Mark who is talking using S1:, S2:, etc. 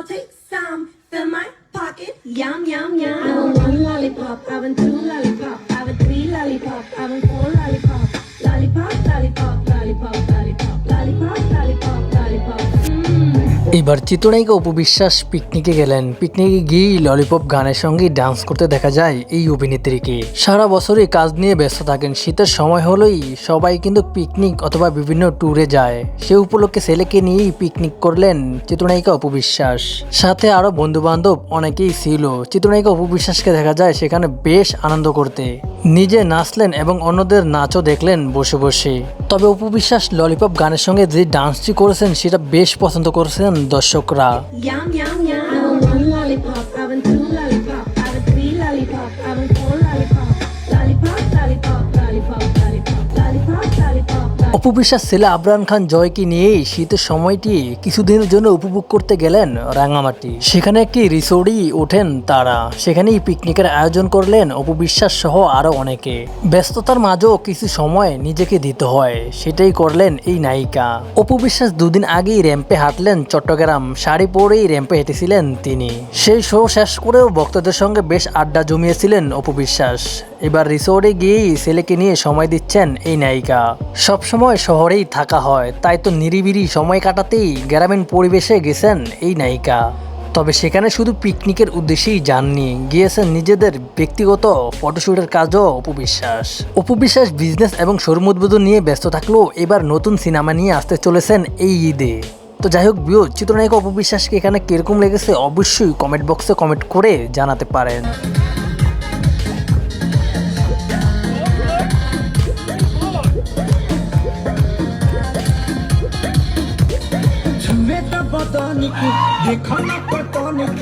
S1: I'll take some, fill my pocket, yum, yum, yum. I want one lollipop, I want two lollipop, I want three lollipop, I want four lollipop.
S2: এবার চিত্রনায়িকা উপবিশ্বাস পিকনিকে গেলেন। পিকনিকে গিয়েই lollipop গানের সঙ্গে dance করতে দেখা যায় এই অভিনেত্রীকে। সারা বছরই কাজ নিয়ে ব্যস্ত থাকেন। শীতের সময় হলেই সবাই কিন্তু পিকনিক অথবা বিভিন্ন ট্যুরে যায়। সে উপলক্ষে ছেলেকে নিয়েই পিকনিক করলেন চিত্রনায়িকা উপবিশ্বাস সাথে আরও বন্ধু বান্ধব অনেকেই ছিল। চিত্রনায়িকা উপবিশ্বাসকে দেখা যায় সেখানে বেশ আনন্দ করতে। নিজে নাচলেন এবং অন্যদের নাচও দেখলেন বসে বসে। তবে উপবিশ্বাস ললিপপ গানের সঙ্গে যে ডান্সটি করেছেন, সেটা বেশ পছন্দ করেছেন দর্শকরা। অপুবিশ্বাস ছেলে আবরান খান জয়কে নিয়েই? শীতের সময়টি কিছুদিনের জন্য উপভোগ করতে গেলেন রাঙামাটি। সেখানে একটি রিসোর্টেই ওঠেন তারা। সেখানেই পিকনিকের আয়োজন করলেন অপুবিশ্বাস সহ আরও অনেকে। ব্যস্ততার মাঝেও কিছু সময় নিজেকে দিতে হয়। সেটাই করলেন এই নায়িকা। অপুবিশ্বাস দুদিন আগেই র্যাম্পে হাঁটলেন চট্টগ্রাম। শাড়ি পরেই র্যাম্পে হেঁটেছিলেন তিনি। সেই শো শেষ করেও ভক্তদের সঙ্গে বেশ আড্ডা জমিয়েছিলেন অপুবিশ্বাস। এবার রিসোর্টে গিয়েই ছেলেকে নিয়ে সময় দিচ্ছেন এই নায়িকা। সবসময় শহরেই থাকা হয়, তাই তো নিরিবিরি সময় কাটাতেই গ্রামীণ পরিবেশে গেছেন এই নায়িকা। তবে সেখানে শুধু পিকনিকের উদ্দেশ্যেই যাননি, গিয়েছেন নিজেদের ব্যক্তিগত ফটোশ্যুটের কাজও অপবিশ্বাস অপবিশ্বাস বিজনেস এবং শোরুম উদ্বোধন নিয়ে ব্যস্ত থাকলেও এবার নতুন সিনেমা নিয়ে আসতে চলেছেন এই ঈদে। তো যাই হোক বিও চিত্রনায়িকা অপবিশ্বাসকে এখানে কীরকম লেগেছে অবশ্যই কমেন্ট বক্সে কমেন্ট করে জানাতে পারেন।
S3: ঝুমে তা বদন কি দেখো না পতন